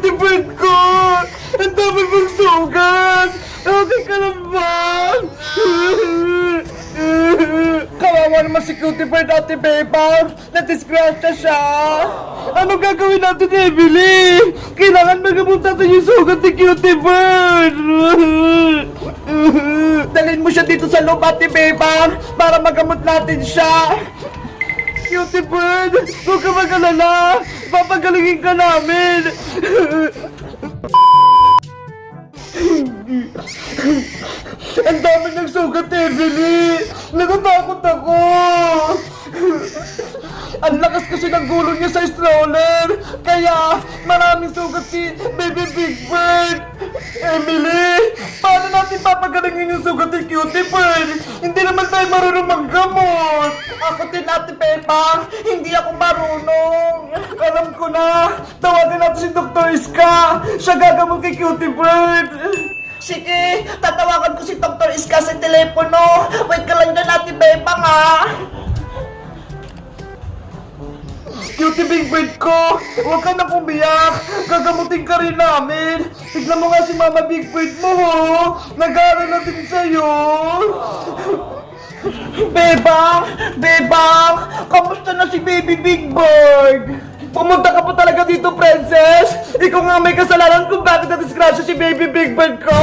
bird ko! Ang dami mong sugat! Okay ka lang ba? Kawawa naman si cutie bird, Ate Beba! Nadisgrasya siya! Ano gagawin natin, Emily? Kailangan magamot natin yung sugat ni cutie bird! Dalhin mo siya dito sa loob, Ate Beba, para magamot natin siya! Cutie bird! Huwag ka mag-alala! Papagalingin ka namin! Ang dami ng sugat, Emily! Natatakot ako! Ang lakas kasi ng gulong niya sa stroller! Kaya maraming sugat si Baby Big Bird! Emily! Paano natin papagalingin yung sugat ni Cutie Bird? Tayo marunong maggamot! Ako din, Ate Pepa! Hindi ako marunong! Alam ko na! Tawagan natin si Dr. Iska! Siya gagamot kay Cutie Bird! Sige, tatawagan ko si Dr. Iska sa telepono. Wait ka lang dyan, Ate Bebang, ha? Cutie Big Bird ko! Huwag ka na pumiyak! Gagamutin ka rin namin! Tignan mo nga si Mama Big Bird mo, ho! Nag-aaral na din sa'yo! Bebang! Bebang! Kamusta na si Baby Big Bird? Pumunta ka pa talaga dito, princess! Ikaw nga may kasalanan kung bakit na-disgrasya si Baby Big Bird ko!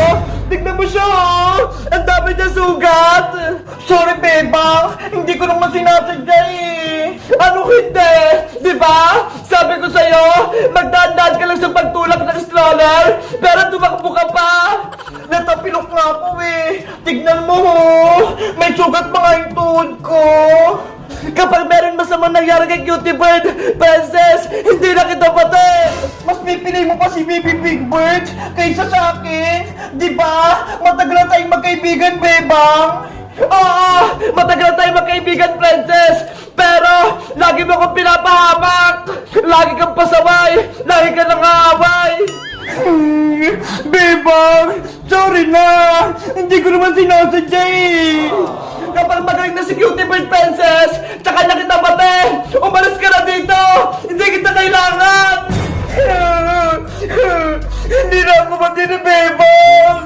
Tignan mo siya, oh! Ang dami niya sugat! Sorry, Bebang! Hindi ko naman sinasadya eh! Ano hindi? Di ba? Sabi ko sa'yo, magdaan ka lang sa pagtulak ng stroller, pero tumakbo ka pa! Natapilok nga ako eh! Tignan mo, oh! May sugat pa yung tuhod ko! Kapag meron masama nangyari kay Cutie Bird, Princess, hindi na kita pati! Mas pipili mo pa si Baby Big Bird kaysa sa akin! Di ba? Matagal na tayong magkaibigan, Bebang! Oo! Matagal na tayong magkaibigan, Princess! Pero, lagi mo akong pinapahamak! Lagi kang pasaway! Hindi ko naman sinasadya eh! Kapag magaling na si Bird Princess, tsaka na kita pati! Umalis ka na dito! Hindi kita kailangan! Hindi na ako pati ni Bebang!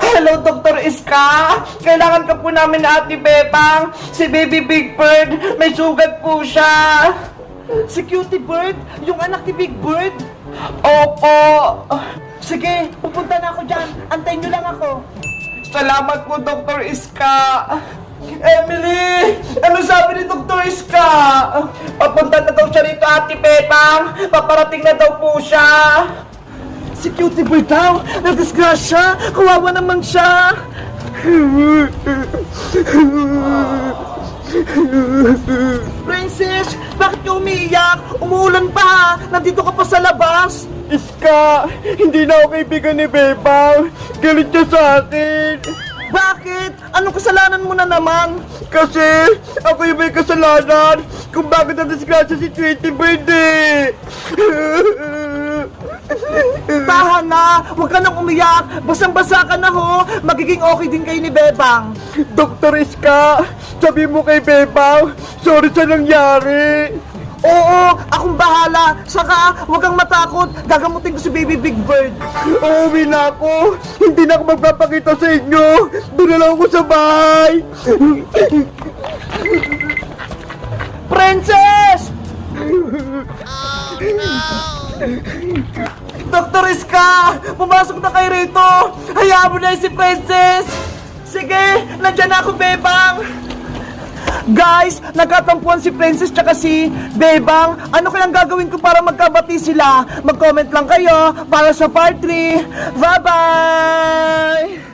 Hello, Dr. Iska! Kailangan ka po namin na Ate Bebang! Si Baby Big Bird, may sugat po siya! Si Cutie Bird? Yung anak ni Big Bird? Opo! Sige, pupunta na ako dyan. Antayin niyo lang ako. Salamat po, Dr. Iska! Emily! Ano sabi ni Dr. Iska? Papunta na daw siya rito, Ate Bebang! Paparating na daw po siya! Si Cutie Bird daw! Nadisgrasya! Kawawa naman siya! Umiiyak? Umuulan pa! Nandito ka pa sa labas! Iska! Hindi na ako kaibigan ni Bebang! Galit siya sa akin! Bakit? Anong kasalanan mo na naman? Kasi ako yung may kasalanan kung bakit na-disgrasya si Tweety Bird eh! Tahan na! Huwag ka nang umiyak! Basang-basa ka na ho! Magiging okay din kayo ni Bebang! Doktor Iska! Sabi mo kay Bebang, sorry sa nangyari! Oo! Akong bahala! Saka, huwag kang matakot! Gagamutin ko si Baby Big Bird! Uuwi na ako! Hindi na ako magpapakita sa inyo! Doon na lang ako sa bahay! Princess! Dr. Iska! Pumasok na kayo rito! Hayaan mo na si Princess! Sige! Nandiyan na ako, Bebang! Guys, nagkatampuan si Princess tsaka si Bebang. Ano kayang gagawin ko para magkabati sila? Mag-comment lang kayo para sa part 3. Bye-bye!